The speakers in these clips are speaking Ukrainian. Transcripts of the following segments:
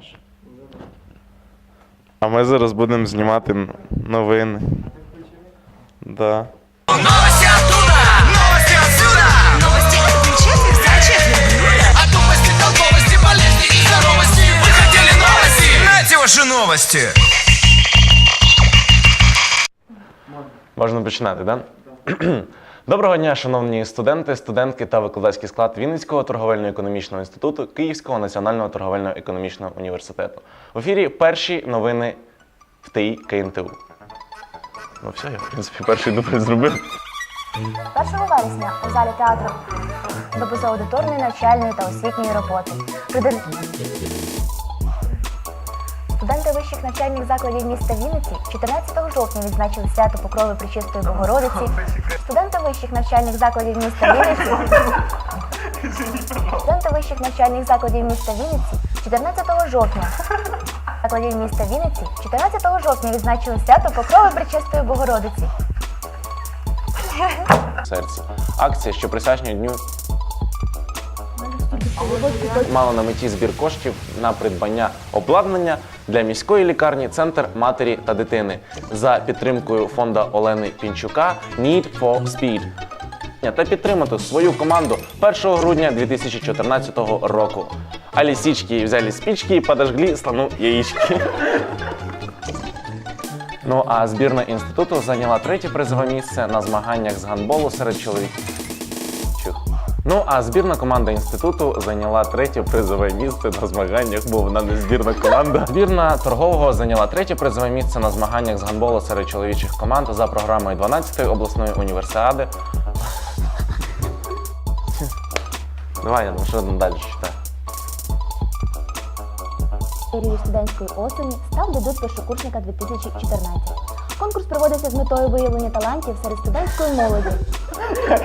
Знімаєш? А ми зараз будемо знімати новини. Да. Новости оттуда! Новости отсюда! Новости это четверть за. О тупости, толковости, болезни и здоровости Вы хотели новости? Нате ваши новости! Можна починати, так? Да? Доброго дня, шановні студенти, студентки та викладацький склад Вінницького торговельно-економічного інституту Київського національного торговельно-економічного університету. В ефірі перші новини в ТІ КНТУ. Ну все, я в принципі перший дубль зробив. 1 вересня у залі театру до позаудиторної навчальної та освітньої роботи. Студенти вищих навчальних закладів міста Вінниці 14 жовтня відзначили свято Покрови Пречистої Богородиці. Студенти вищих навчальних закладів міста Вінниці. Студенти вищих навчальних закладів міста Вінниці 14 жовтня. Закладів міста Вінниці 14 жовтня відзначили свято Покрови Пречистої Богородиці. серці. Акція, що присвячена дню мала на меті збір коштів на придбання обладнання для міської лікарні Центр матері та дитини за підтримкою фонду Олени Пінчука Need for Speed. Та підтримати свою команду 1 грудня 2014 року. А лисички взяли спички и подожгли слону яички. Ну а збірна інституту зайняла третє призове місце на змаганнях з гандболу серед чоловіків. Ну а збірна команда інституту зайняла третє призове місце на змаганнях, бо вона не збірна команда. Збірна торгового зайняла третє призове місце на змаганнях з гандболу серед чоловічих команд за програмою 12-ї обласної універсіади. Давай, я ну що там далі читаю. Феєрією студентської осені став дебют першокурсника 2014. Конкурс проводиться з метою виявлення талантів серед студентської молоді.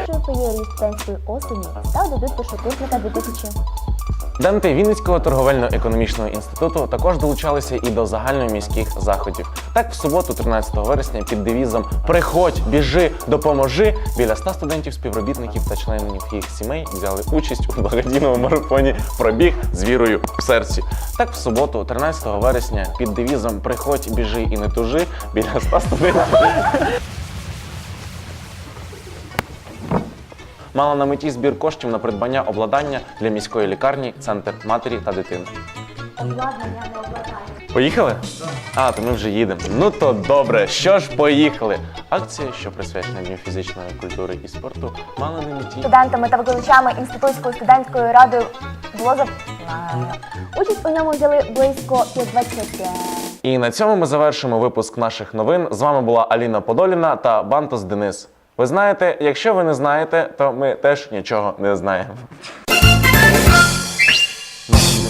Що феєрією студентської осені став дебют першокурсника 2000. Студенти Вінницького торговельно-економічного інституту також долучалися і до загальноміських заходів. Так, в суботу, 13 вересня, під девізом Приходь, біжи, допоможи біля 100 студентів, співробітників та членів їх сімей взяли участь у благодійному марафоні Пробіг з вірою в серці. Так, в суботу, 13 вересня, під девізом Приходь, біжи і не тужи біля 100 студентів. Мала на меті збір коштів на придбання обладнання для міської лікарні Центр матері та дитини. Обладнання не обладнання. Поїхали? А, то ми вже їдемо. Ну то добре, що ж, поїхали. Акція, що присвячена Дню фізичної культури і спорту, мала на меті. Студентами та викладачами інститутською студентською радою було за участь у ньому взяли близько 50. І на цьому ми завершимо випуск наших новин. З вами була Аліна Подоліна та Бантос Денис. Ви знаєте, якщо ви не знаєте, то ми теж нічого не знаємо.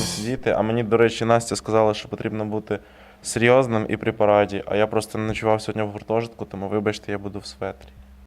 Сидіти, а мені, до речі, Настя сказала, що потрібно бути серйозним і при параді. А я просто не ночував сьогодні в гуртожитку, тому вибачте, я буду в светрі.